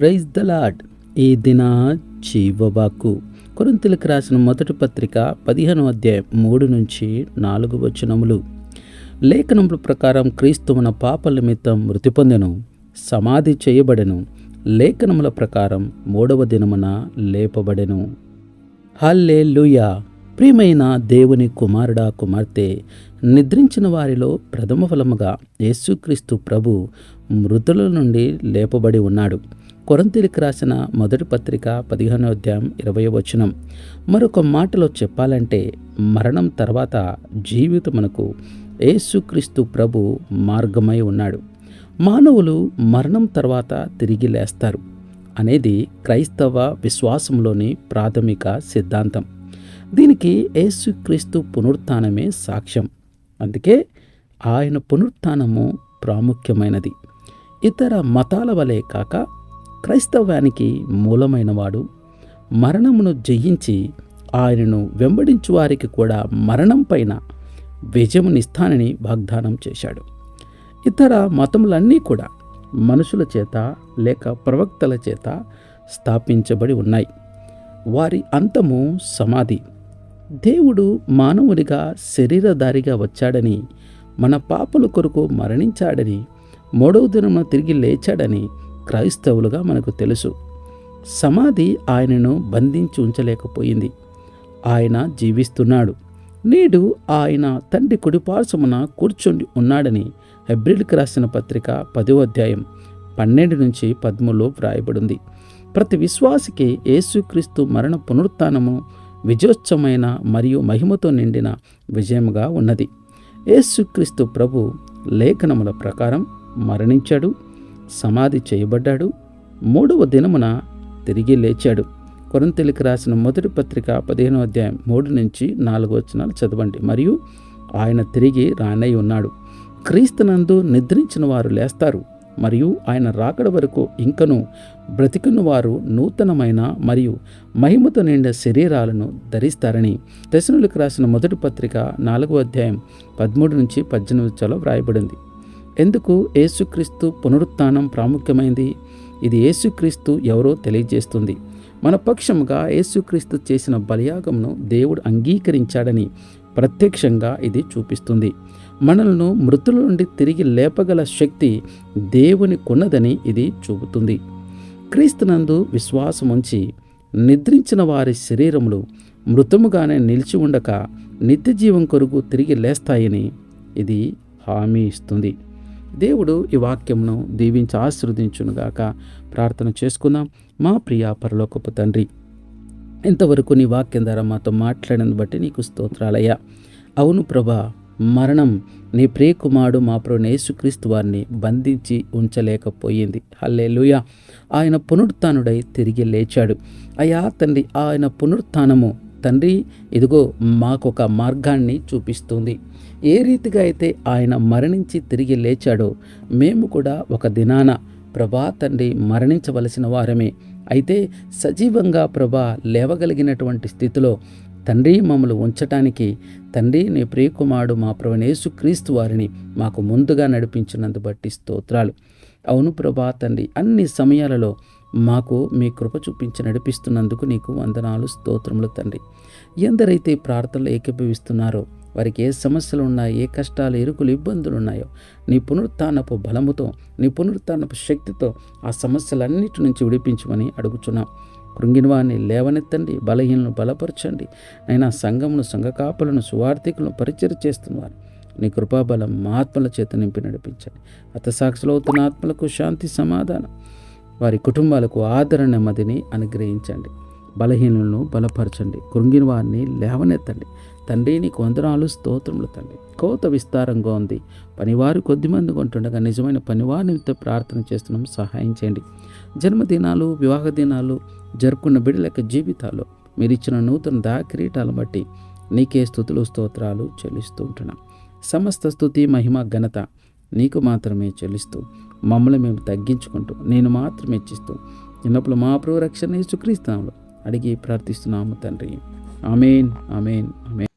Praise the lord ఈ దిన జీవవాకు కొరింతలకు రాసిన మొదటి పత్రిక పదిహేను అధ్యాయం మూడు నుంచి నాలుగు వచనములు. లేఖనముల ప్రకారం క్రీస్తు మన పాపల నిమిత్తం మృతి పొందెను సమాధి చేయబడెను. లేఖనముల ప్రకారం మూడవ దినమున లేపబడెను. హల్లే ప్రియమైన దేవుని కుమారుడా కుమార్తె నిద్రించిన వారిలో ప్రథమ ఫలముగా యేసుక్రీస్తు ప్రభు మృతుల నుండి లేపబడి ఉన్నాడు. కొరంతిలికి రాసిన మొదటి పత్రిక పదిహేనో అధ్యాయం ఇరవై వచనం. మరొక మాటలో చెప్పాలంటే మరణం తర్వాత జీవితం మనకు యేసుక్రీస్తు ప్రభు మార్గమై ఉన్నాడు. మానవులు మరణం తర్వాత తిరిగి లేస్తారు. అనేది క్రైస్తవ విశ్వాసంలోని ప్రాథమిక సిద్ధాంతం. దీనికి యేసుక్రీస్తు పునరుత్థానమే సాక్ష్యం. అందుకే ఆయన పునరుత్నము ప్రాముఖ్యమైనది. ఇతర మతాల వలె కాక క్రైస్తవానికి మూలమైనవాడు. మరణమును జయించి ఆయనను వెంబడించు వారికి కూడా మరణం పైన విజయమునిస్తానని వాగ్దానం చేశాడు. ఇతర మతములన్నీ కూడా మనుషుల చేత లేక ప్రవక్తల చేత స్థాపించబడి ఉన్నాయి. వారి అంతము సమాధి. దేవుడు మానవునిగా శరీరధారిగా వచ్చాడని మన పాపల కొరకు మరణించాడని మూడవ దినమున తిరిగి లేచాడని క్రైస్తవులుగా మనకు తెలుసు. సమాధి ఆయనను బంధించి ఉంచలేకపోయింది. ఆయన జీవిస్తున్నాడు. నేడు ఆయన తండ్రి కుడిపార్శ్వమున కూర్చుండి ఉన్నాడని హెబ్రిల్కి రాసిన పత్రిక పదో అధ్యాయం పన్నెండు నుంచి పద్ములో వ్రాయబడింది. ప్రతి విశ్వాసికి యేసుక్రీస్తు మరణ పునరుత్నము విజయోత్సవమైన మరియు మహిమతో నిండిన విజయముగా ఉన్నది. యేసుక్రీస్తు ప్రభు లేఖనముల ప్రకారం మరణించాడు. సమాధి చేయబడ్డాడు. మూడవ దినమున తిరిగి లేచాడు. కొరంతెలికి రాసిన మొదటి పత్రిక పదిహేనో అధ్యాయం మూడు నుంచి నాలుగు వచనాలు చదవండి. మరియు ఆయన తిరిగి రానై ఉన్నాడు. క్రీస్తునందు నిద్రించిన వారు లేస్తారు. మరియు ఆయన రాకడ వరకు ఇంకను బ్రతికున్న వారు నూతనమైన మరియు మహిమతో నిండే శరీరాలను ధరిస్తారని దశనులకు రాసిన మొదటి పత్రిక నాలుగో అధ్యాయం పదమూడు నుంచి పద్దెనిమిది చలో వ్రాయబడింది. ఎందుకు యేసుక్రీస్తు పునరుత్థానం ప్రాముఖ్యమైంది? ఇది యేసుక్రీస్తు ఎవరో తెలియజేస్తుంది. మన పక్షముగా యేసుక్రీస్తు చేసిన బలియాగంను దేవుడు అంగీకరించాడని ప్రత్యక్షంగా ఇది చూపిస్తుంది. మనల్ని మృతుల నుండి తిరిగి లేపగల శక్తి దేవుని కొన్నదని ఇది చూపుతుంది. క్రీస్తునందు విశ్వాసముంచి నిద్రించిన వారి శరీరములు మృతముగానే నిలిచి ఉండక నిత్యజీవం కొరకు తిరిగి లేస్తాయని ఇది హామీ ఇస్తుంది. దేవుడు ఈ వాక్యంను దీవించి ఆశీర్వదించునుగాక. ప్రార్థన చేసుకుందాం. మా ప్రియ పరలోకపు తండ్రి ఇంతవరకు నీ వాక్యం ద్వారా మాతో మాట్లాడిన బట్టి నీకు స్తోత్రాలయ్యా. అవును ప్రభా మరణం నీ ప్రియకుమారుడు మా ప్రభు యేసుక్రీస్తు వారిని బంధించి ఉంచలేకపోయింది. హల్లే ఆయన పునరుత్నుడై తిరిగి లేచాడు. అయ్యా తండ్రి ఆయన పునరుత్నము తండ్రి ఇదిగో మాకొక మార్గాన్ని చూపిస్తుంది. ఏ రీతిగా అయితే ఆయన మరణించి తిరిగి లేచాడో మేము కూడా ఒక దినాన ప్రభా తండ్రి మరణించవలసిన వారమే. అయితే సజీవంగా ప్రభా లేవగలిగినటువంటి స్థితిలో తండ్రి మమ్మల్ని ఉంచటానికి తండ్రి నీ ప్రియకుమారుడు మా ప్రవణేశు క్రీస్తు వారిని మాకు ముందుగా నడిపించినందు బట్టి స్తోత్రాలు. అవును ప్రభా తండ్రి అన్ని సమయాలలో మాకు మీ కృప చూపించి నడిపిస్తున్నందుకు నీకు వందనాలు స్తోత్రములు తండ్రి. ఎందరైతే ప్రార్థనలు ఏకీభవిస్తున్నారో వారికి ఏ సమస్యలు ఉన్నాయో ఏ కష్టాలు ఇరుకులు ఇబ్బందులు ఉన్నాయో నీ పునరుత్నపు బలముతో నీ పునరుత్నపు శక్తితో ఆ సమస్యలన్నిటి నుంచి విడిపించమని అడుగుచున్నాం. కృంగిన వారిని లేవనెత్తండి బలహీనను బలపరచండి. నైనా సంఘమును సంఘకాపులను సువార్థికులను పరిచయం చేస్తున్నవారు నీ కృపాబలం మా ఆత్మల చేత నింపి నడిపించండి. హతసాక్షులు అవుతున్న ఆత్మలకు శాంతి సమాధానం. వారి కుటుంబాలకు ఆదరణ నెమ్మదిని అనుగ్రహించండి. బలహీనులను బలపరచండి. కృంగిన వారిని లేవనెత్తండి. తండ్రి నీకు వందనాలు స్తోత్రములు తండ్రి. కోత విస్తారంగా ఉంది. పనివారు కొద్దిమంది కొంటుండగా నిజమైన పనివారి నిమిత్తం ప్రార్థన చేస్తున్నాం. సహాయం చేయండి. జన్మదినాలు వివాహ దినాలు జరుపుకున్న బిడ్డల యొక్క జీవితాలు మీరు ఇచ్చిన నూతన దాకిరీటాలను బట్టి నీకే స్థుతులు స్తోత్రాలు చెల్లిస్తూ ఉంటున్నాం. సమస్త స్థుతి మహిమ ఘనత నీకు మాత్రమే చెల్లిస్తూ మమ్మల్ని మేము తగ్గించుకుంటూ నేను మాత్రమే ఇచ్చిస్తూ చిన్నప్పుడు మా ప్రభు రక్షణ యేసుక్రీస్తునామలో అడిగి ప్రార్థిస్తున్నాము తండ్రి. అమేన్ అమేన్ అమేన్